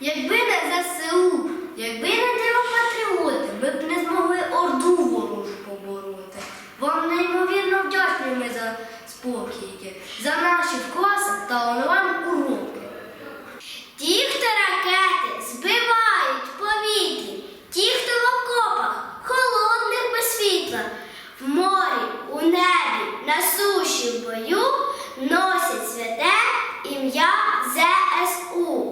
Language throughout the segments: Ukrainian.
Якби не ЗСУ, якби не диво патріоти, ми б не змогли орду ворожу побороти. Вам неймовірно вдячні ми за спокійки, за наші вкласи та онлайн уроки. Ті, хто ракети збивають повітрі, ті, хто в окопах, холодних без світла, в морі, у небі, на суші в бою носять святе ім'я ЗСУ.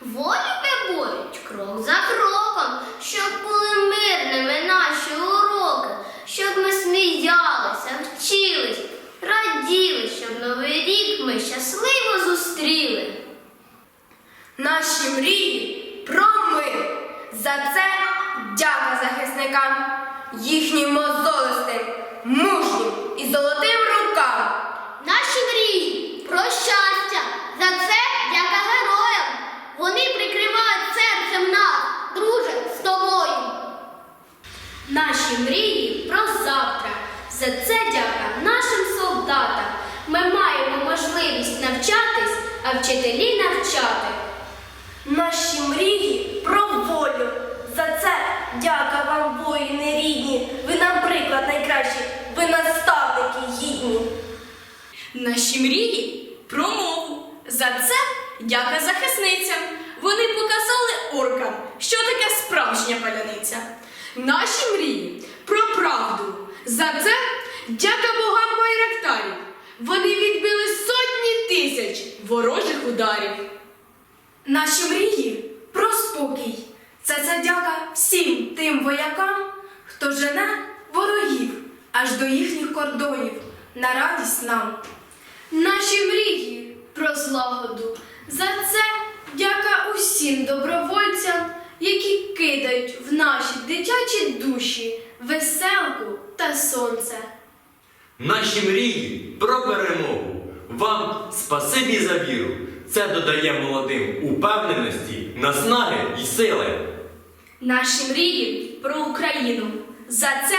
Волю виборють крок за кроком, щоб були мирними наші уроки, щоб ми сміялися, вчились, раділи, щоб новий рік ми щасливо зустріли. Наші мрії про мир. За це дяка захисникам, їхнім мозолистим, мужнім і золотим рукам. Наші мрії про щастя, за це дяка героям. Вони прикривають серцем нас, друже, з тобою. Наші мрії про завтра. За це дяка нашим солдатам. Ми маємо можливість навчатись, а вчителі навчати. Наші мрії про волю. За це дяка вам, воїни рідні. Ви нам приклад найкращий, ви наставники гідні. Наші мрії про мову. За це дяка захисницям. Вони показали оркам, що таке справжня паляниця. Наші мрії про правду. За це дяка богам байрактарів. Вони відбили сотні тисяч ворожих ударів. Наші мрії про спокій. Це це дяка всім тим воякам, хто жене ворогів аж до їхніх кордонів на радість нам. Наші мрії про злагоду. За це дяка усім добровольцям, які кидають в наші дитячі душі веселку та сонце. Наші мрії про перемогу. Вам спасибі за віру. Це додає молодим упевненості, наснаги і сили. Наші мрії про Україну. За це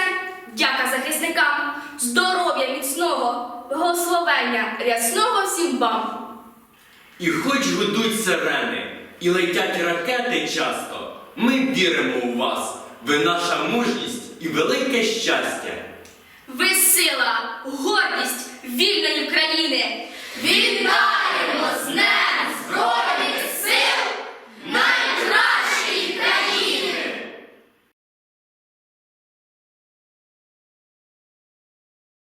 дяка захисникам, здоров'я міцного, благословення рясного всім вам. І хоч гудуть сирени, і летять ракети часто, ми віримо у вас. Ви наша мужність і велике щастя. Ви сила, гордість вільної країни. Від нас!